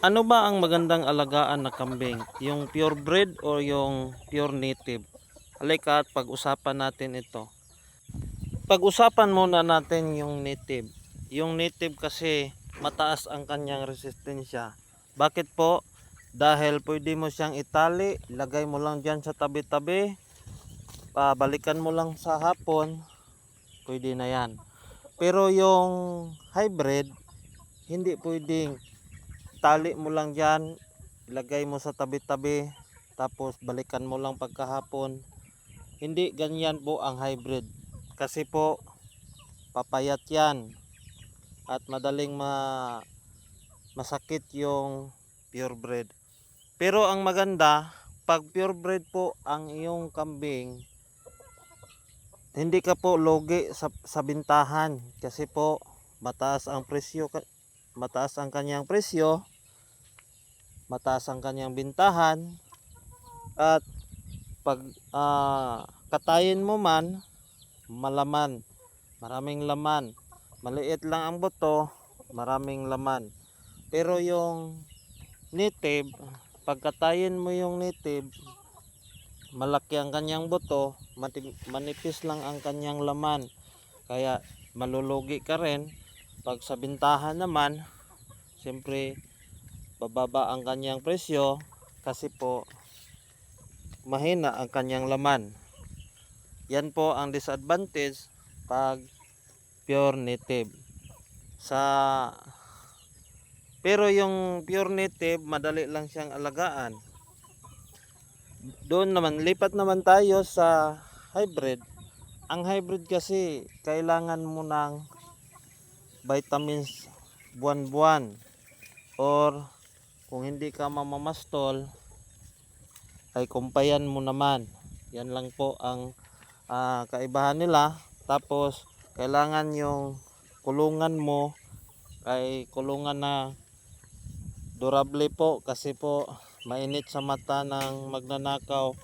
Ano ba ang magandang alagaan na kambing? Yung purebred o yung pure native? Halika at pag-usapan natin ito. Pag-usapan muna natin yung native. Yung native kasi mataas ang kanyang resistensya. Bakit po? Dahil pwede mo siyang itali, lagay mo lang dyan sa tabi-tabi, pabalikan mo lang sa hapon, pwede na yan. Pero yung hybrid, hindi pwedeng tali mo lang dyan, ilagay mo sa tabi-tabi, tapos balikan mo lang pagkahapon. Hindi ganyan po ang hybrid. Kasi po, papayat yan. At madaling ma masakit yung purebred. Pero ang maganda, pag purebred po ang iyong kambing, hindi ka po logi sa, sa bintahan kasi po mataas ang presyo mataas ang kanyang presyo mataas ang kanyang bintahan at pag ah, katayin mo man malaman maraming laman. Maliit lang ang buto maraming laman. Pero yung native pagkatayin mo yung native malaki ang kanyang buto manipis lang ang kanyang laman. Kaya malulugi ka rin pag sa bintahan naman siyempre bababa ang kanyang presyo kasi po mahina ang kanyang laman. Yan po ang disadvantage pag pure native. Sa pero yung pure native madali lang siyang alagaan. Doon naman lipat naman tayo sa hybrid. Ang hybrid kasi kailangan mo ng vitamins buwan-buwan. Or kung hindi ka mamamastol ay kumpayan mo naman. Yan lang po ang ah, kaibahan nila. Tapos kailangan yung kulungan mo ay kulungan na durable po kasi po mainit sa mata ng magnanakaw.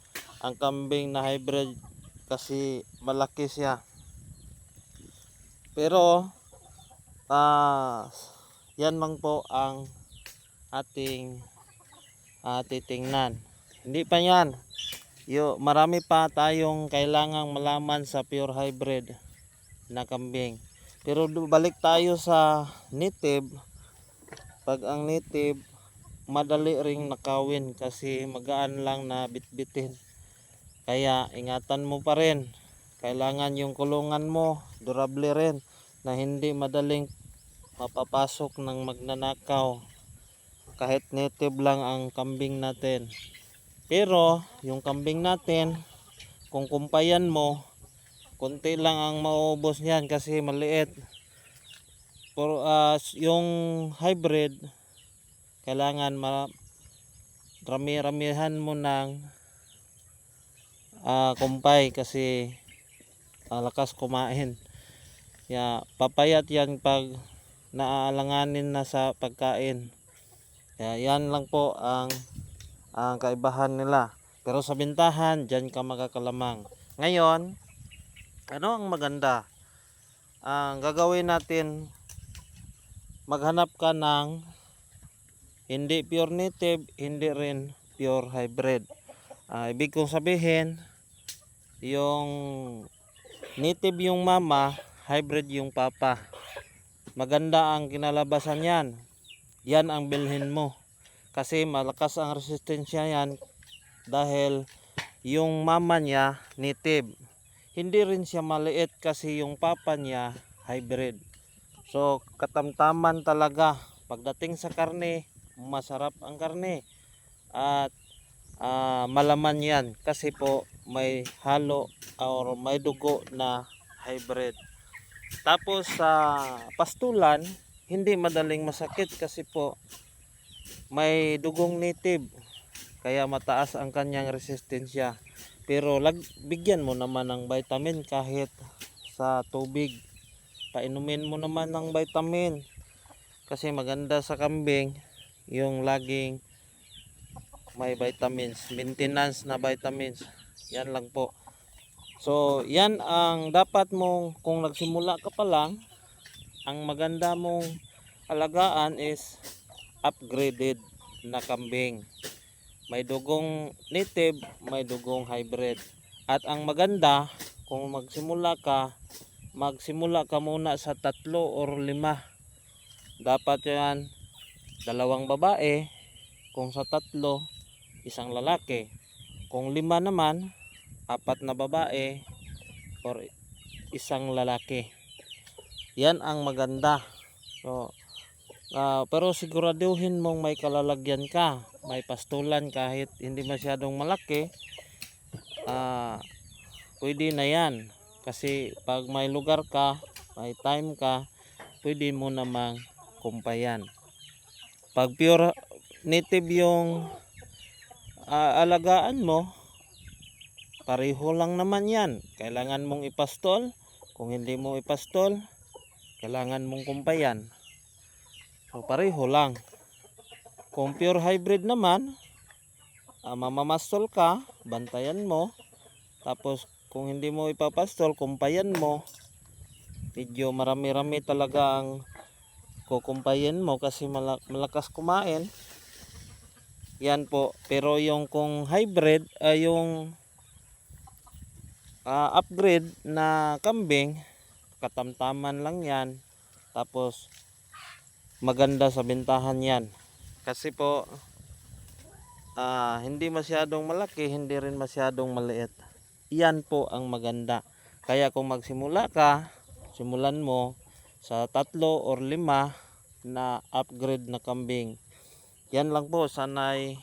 Ang kambing na hybrid kasi malaki siya. Pero ah yan mang po ang ating ah, titingnan. Hindi pa yan. Yo, marami pa tayong kailangang malaman sa pure hybrid na kambing. Pero balik tayo sa native. Pag ang native madali ring nakawin kasi magaan lang na bitbitin. Kaya ingatan mo pa rin. Kailangan yung kulungan mo durable rin na hindi madaling mapapasok ng magnanakaw. Kahit native lang ang kambing natin. Pero yung kambing natin kung kumpayan mo konti lang ang maubos niyan kasi maliit. Pero ah, yung hybrid kailangan rami-ramihan mo ng ah, kumpay kasi ah, lakas kumain ya papayat yan pag naaalanganin na sa pagkain. Ya yan lang po ang ang kaibahan nila. Pero sa bintahan dyan ka makakalamang ngayon ano ang maganda? Ang gagawin natin maghanap ka ng hindi pure native, hindi rin pure hybrid. Ah, ibig kong sabihin, yung native yung mama, hybrid yung papa. Maganda ang kinalabasan yan. Yan ang bilhin mo. Kasi malakas ang resistensya yan dahil yung mama niya native. Hindi rin siya maliit kasi yung papa niya hybrid. So katamtaman talaga pagdating sa karne, masarap ang karne at ah, malaman yan kasi po may halo or may dugo na hybrid. Tapos sa pastulan, hindi madaling masakit kasi po may dugong native kaya mataas ang kanyang resistensya. Pero lag, bigyan mo naman ng vitamin kahit sa tubig. Painumin mo naman ng vitamin kasi maganda sa kambing yung laging may vitamins, maintenance na vitamins. Yan lang po. So, yan ang dapat mong kung nagsimula ka pa lang, ang maganda mong alagaan is upgraded na kambing. May dugong native, may dugong hybrid. At ang maganda, kung magsimula ka, magsimula ka muna sa tatlo or lima. Dapat yan, dalawang babae, kung sa tatlo, isang lalaki. Kung lima naman, apat na babae or isang lalaki. Yan ang maganda. So, ah, pero siguraduhin mong may kalalagyan ka, may pastulan kahit hindi masyadong malaki. Ah, pwede na yan. Kasi pag may lugar ka, may time ka, pwede mo namang kumpayan. Pag pure native yung ah, alagaan mo, pareho lang naman yan. Kailangan mong ipastol. Kung hindi mo ipastol, kailangan mong kumpayan. So pareho lang. Kung pure hybrid naman, ah, mamamastol ka, bantayan mo. Tapos kung hindi mo ipapastol, kumpayan mo. Medyo marami-rami talaga ang kukumpayan mo kasi mala- malakas kumain. Yan po. Pero yung kung hybrid ay yung ah, upgrade na kambing, katamtaman lang yan. Tapos maganda sa bentahan yan. Kasi po ah, hindi masyadong malaki, hindi rin masyadong maliit. Yan po ang maganda. Kaya kung magsimula ka, simulan mo sa tatlo or lima na upgrade na kambing. Yan lang po, sanay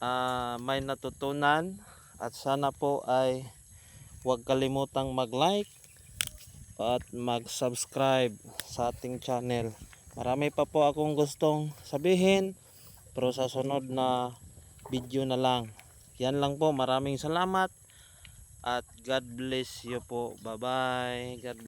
ah, may natutunan at sana po ay huwag kalimutang mag-like at mag-subscribe sa ating channel. Marami pa po akong gustong sabihin pero sa sunod na video na lang. Yan lang po, maraming salamat at God bless you po. Bye-bye. God